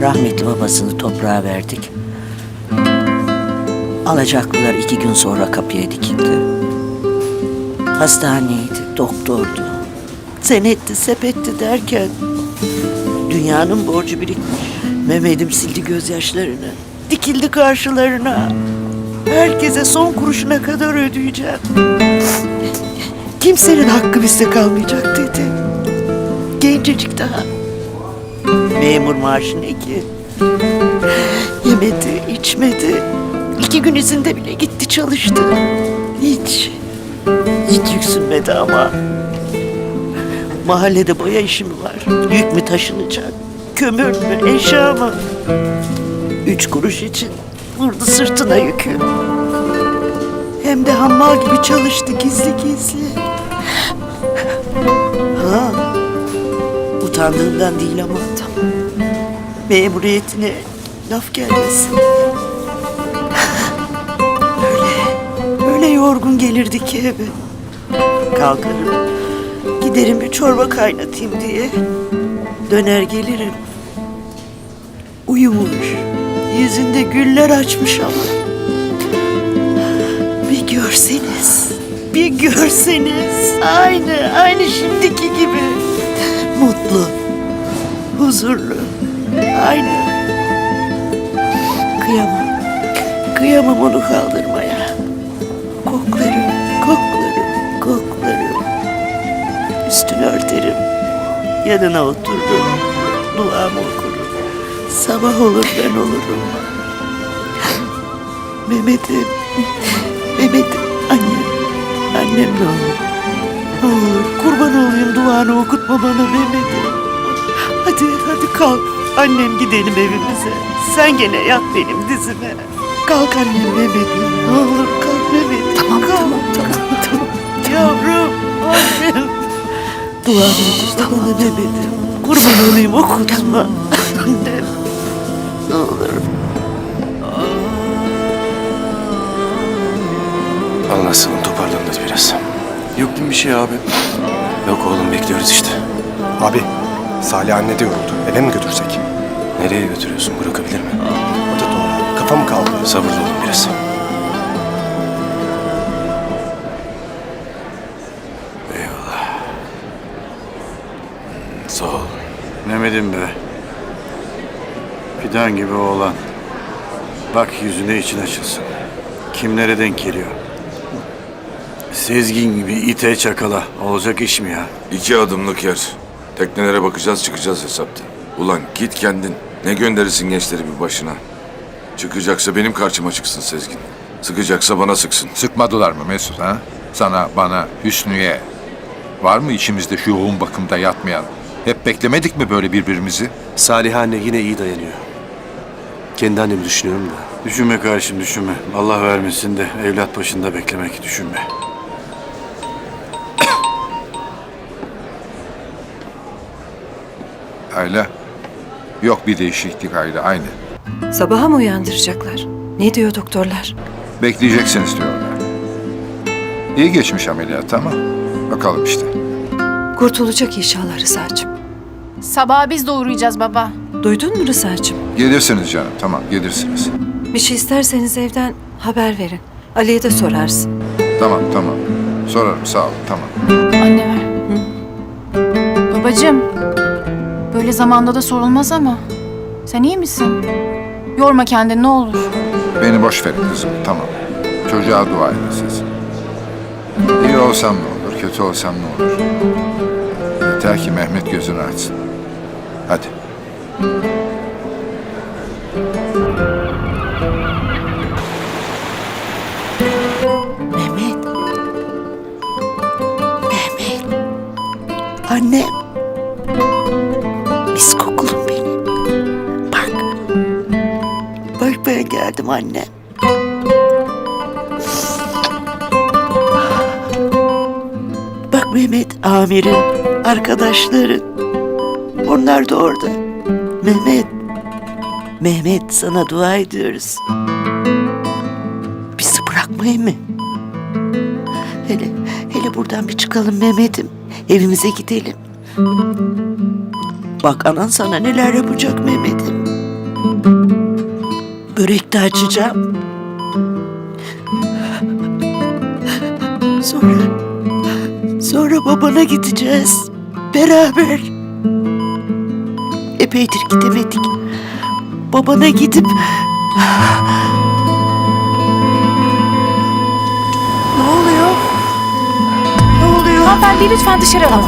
Rahmetli babasını toprağa verdik. Alacaklılar iki gün sonra kapıya dikildi. Hastaneydi, doktordu. Senetti, sepetti derken dünyanın borcu birikmiş. Mehmet'im sildi gözyaşlarını. Dikildi karşılarına. Herkese son kuruşuna kadar ödeyeceğim. Kimsenin hakkı bizde kalmayacak dedi. Gencecik daha. Memur maaşı ne ki? Yemedi, içmedi. İki gün izinde bile gitti çalıştı. Hiç, hiç yüksünmedi ama. Mahallede boya işi mi var? Yük mü taşınacak? Kömür mü, eşya mı? Üç kuruş için vurdu sırtına yükü. Hem de hammal gibi çalıştı gizli gizli. Ha, utandığından değil ama. Memuriyetine laf gelmesin. Öyle, öyle yorgun gelirdi ki eve. Kalkarım, giderim bir çorba kaynatayım diye. Döner gelirim. Uyumuş, yüzünde güller açmış ama. Bir görseniz, bir görseniz. Aynı, aynı şimdiki gibi. Mutlu, huzurlu, aynı. Kıyamam, kıyamam onu kaldırmaya. Koklarım, koklarım, koklarım. Üstünü örterim, yanına otururum, duamı okurum. Sabah olur ben olurum. Mehmet'im, Mehmet'im, annem, annem ne olur. Ne olur kurban olayım duanı okutma bana Mehmet'im. Hadi, hadi kalk. Annem gidelim evimize. Sen gene yat benim dizime. Kalk annem Mehmet'im. Ne olur kalk Mehmet'im. Tamam, kalk. tamam, tamam, tamam. Yavrum, annem. Duanı okutma bana Mehmet'im. Kurban olayım okutma. Annem. Ne olur. Anlatsın toparlandı biraz. Yok değil bir şey abi? Yok oğlum bekliyoruz işte. Abi, Salih anne de yoruldu. Eve mi götürsek? Nereye götürüyorsun bırakabilir mi? O da doğru abi. Kafam kaldı. Sabırlı olun biraz. Eyvallah. Hmm, Sağ ol. Mehmet'im be. Fidan gibi oğlan. Bak yüzüne için açılsın. Kimlere denk geliyor? Sezgin gibi ite çakala. Olacak iş mi ya? İki adımlık yer. Teknelere bakacağız çıkacağız hesapta. Ulan git kendin. Ne gönderirsin gençleri bir başına. Çıkacaksa benim karşıma çıksın Sezgin. Sıkacaksa bana sıksın. Sıkmadılar mı Mesut ha? Sana, bana, Hüsnü'ye. Var mı içimizde şu yoğun bakımda yatmayan? Hep beklemedik mi böyle birbirimizi? Salih anne yine iyi dayanıyor. Kendi annemi düşünüyorum da. Düşünme karşım düşünme. Allah vermesin de evlat başında beklemek düşünme. Ayla. Yok bir değişiklik Ayla, aynı. Sabaha mı uyandıracaklar? Ne diyor doktorlar? Bekleyeceksiniz diyorlar. İyi geçmiş ameliyat ama bakalım işte. Kurtulacak inşallah Rıza'cığım. Sabaha biz de uğrayacağız baba. Duydun mu Rıza'cığım? Gelirsiniz canım, tamam gelirsiniz. Bir şey isterseniz evden haber verin. Ali'ye de sorarsın. Tamam, tamam. Sorarım, sağ ol, tamam. Anne ver. Babacığım. Böyle zamanda da sorulmaz ama. Sen iyi misin? Yorma kendini ne olur. Beni boş verin kızım, tamam. Çocuğa dua edin siz. İyi olsam ne olur, kötü olsam ne olur. Yeter ki Mehmet gözünü açsın. Hadi. Mehmet. Mehmet. Annem. Mis kokulum benim. Bak. Bakmaya geldim annem. Bak Mehmet amirin, arkadaşların. Onlar da orada. Mehmet. Mehmet sana dua ediyoruz. Bizi bırakmayın mı? Hele, hele buradan bir çıkalım Mehmet'im. Evimize gidelim. Bak anan sana neler yapacak Mehmet'im. börek de açacağım. Sonra, sonra babana gideceğiz. Beraber. Epeydir gidemedik. Babana gidip... Ne oluyor? Ne oluyor? Hanımefendi lütfen dışarı alın.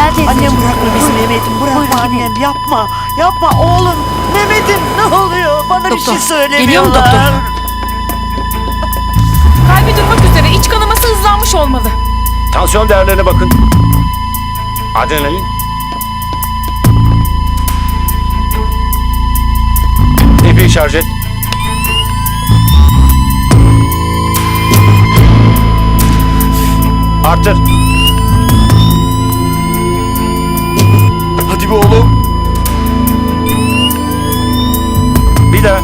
Annem. Gel teyzeciğim. Annem bırakma bizi Mehmet'im. Bırakma Buyurun, annem. Yapma. Yapma oğlum. Mehmet'im ne oluyor? Bana bir Doktor, şey söylemiyorlar. geliyor mu doktor? Kalbi durmak üzere iç kanaması hızlanmış olmalı. Tansiyon değerlerine bakın. Adrenalin. Epey şarj et. Arttır. Be oğlum. Bir daha.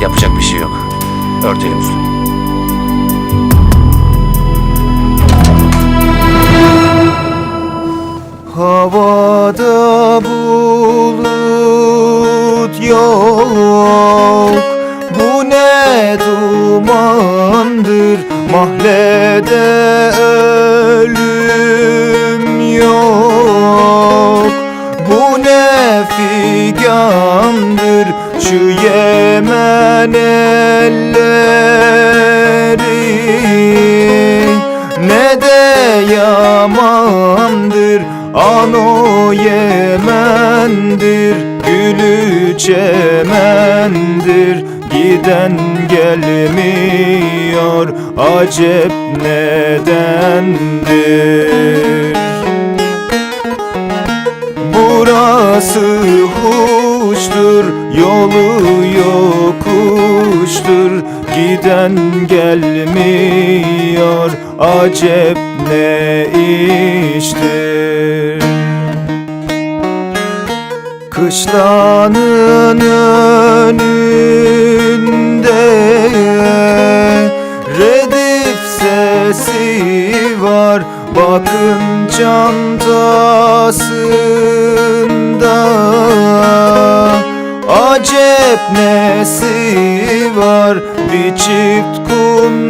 Yapacak bir şey yok. Örtelim üstünü. Havada bulut yok Bu ne dumandır Mahallede ölüm yok. Bu ne figandır Şu Yemen elleri. Ne de yamandır Ano Yemen'dir Gülü çemendir Giden gelmiyor? Acep nedendir? Burası huştur, yolu yokuştur. Giden gelmiyor, acep ne iştir? Kışlanın önünde Redif sesi var Bakın çantasında. Acep nesi var Bir çift kundurayla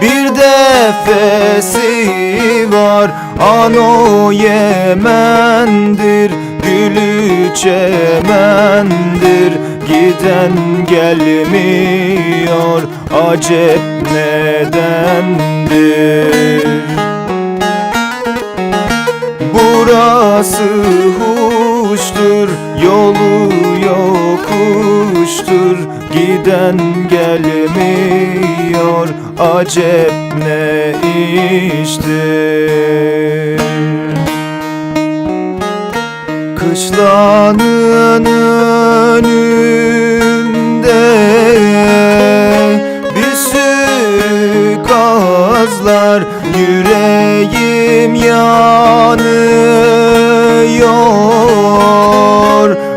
bir defesi var Ano Yemen'dir Gülü çemendir. Giden gelmiyor Acep nedendir? Burası huştur, yolu yokuştur. Giden gelmiyor, acep ne iştir Kışlanın önünde bir sürü kazlar Yüreğim yanıyor.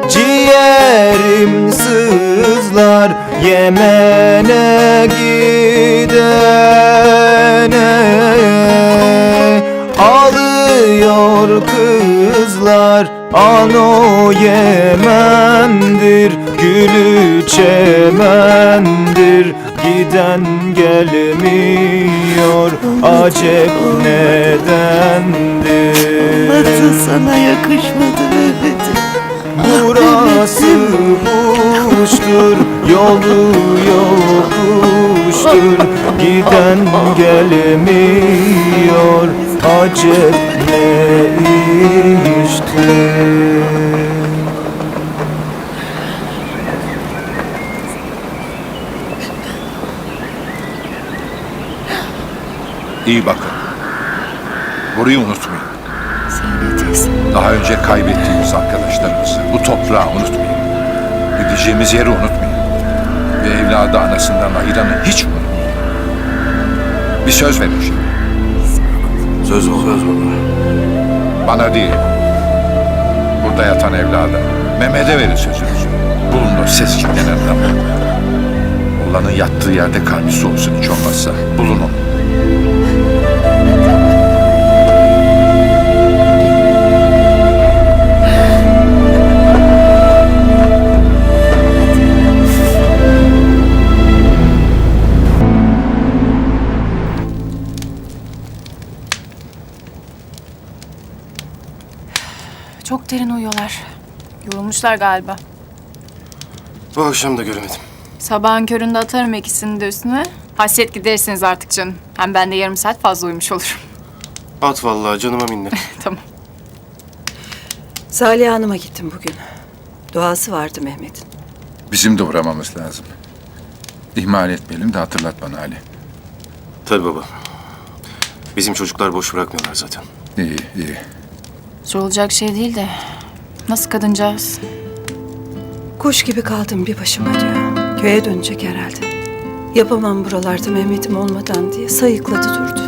Ciğerim sızlar Yemen'e Ano Yemen'dir Gülü çemendir. Giden gelmiyor Acep nedendir? Nasıl sana yakışmadı Mehmet'im? Burası huştur, yolu yokuştur. Giden gelmiyor, acep ne İyi bakın. Burayı unutmayın. Teyze. Daha önce kaybettiğimiz arkadaşlarımızı, bu toprağı unutmayın. Gideceğimiz yeri unutmayın. Ve evladı anasından ayıranı hiç unutmayın. Bir söz verin şimdi. Söz baba. Söz baba. Bana değil. Burada yatan evlada. Mehmet'e verin sözünüzü. Bulun ses çitlenen adamı. Oğlanın yattığı yerde karnı olsun hiç olmazsa. Bulun onu. Yorulmuşlar galiba. Bu akşam da göremedim. Sabahın köründe atarım ikisini de üstüne. Hasret gidersiniz artık canım. Hem ben de yarım saat fazla uyumuş olurum. At vallahi canıma minnet. tamam. Salih Hanım'a gittim bugün. Duası vardı Mehmet'in. Bizim de uğramamız lazım. İhmal etmeyelim de hatırlat bana Ali. Tabii baba. Bizim çocuklar boş bırakmıyorlar zaten. İyi, iyi. Sorulacak şey değil de. Nasıl kadıncağız? Kuş gibi kaldım bir başıma diyor. Köye dönecek herhalde. Yapamam buralarda Mehmet'im olmadan diye sayıkladı durdu.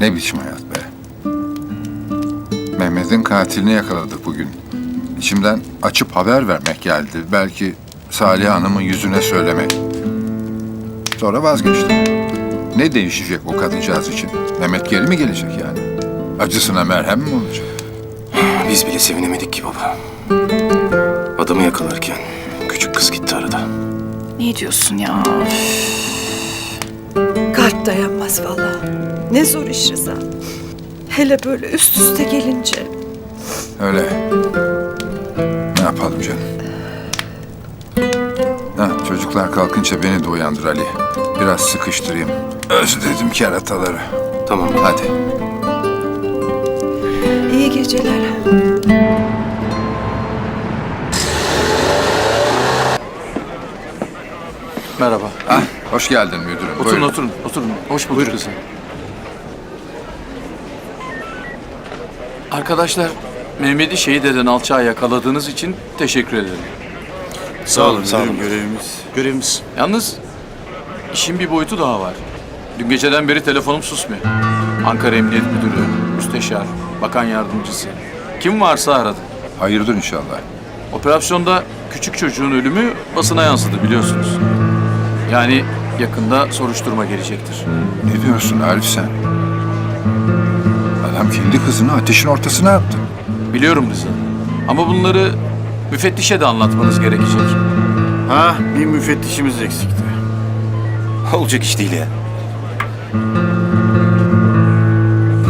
Ne biçim hayat be. Mehmet'in katilini yakaladık bugün. İçimden açıp haber vermek geldi. Belki Salih Hanım'ın yüzüne söylemek. Sonra vazgeçtim. Ne değişecek o kadıncağız için? Mehmet geri mi gelecek yani? Acısına merhem mi olacak? Biz bile sevinemedik ki baba. Adamı yakalarken küçük kız gitti arada. Ne diyorsun ya? Kalp dayanmaz vallahi. Ne zor iş Rıza. Hele böyle üst üste gelince. Öyle. Ne yapalım canım? Ha, çocuklar kalkınca beni de uyandır Ali. Biraz sıkıştırayım. Özledim kerataları. Tamam. Hadi. İyi geceler. Merhaba. Ah, hoş geldin müdürüm. Oturun Buyurun. oturun oturun. Hoş bulduk kızım. Arkadaşlar Mehmet'i şehit eden alçağı yakaladığınız için teşekkür ederim. Sağ olun, sağ olun. Görevimiz. Görevimiz. Yalnız işin bir boyutu daha var. Dün geceden beri telefonum susmuyor. Ankara Emniyet Müdürü, Müsteşar, Bakan Yardımcısı. Kim varsa aradı. Hayırdır inşallah. Operasyonda küçük çocuğun ölümü basına yansıdı biliyorsunuz. Yani yakında soruşturma gelecektir. Ne diyorsun Arif sen? Adam kendi kızını ateşin ortasına attı. Biliyorum Rıza. Ama bunları müfettişe de anlatmanız gerekecek. Ha bir müfettişimiz eksikti. Olacak iş değil ya.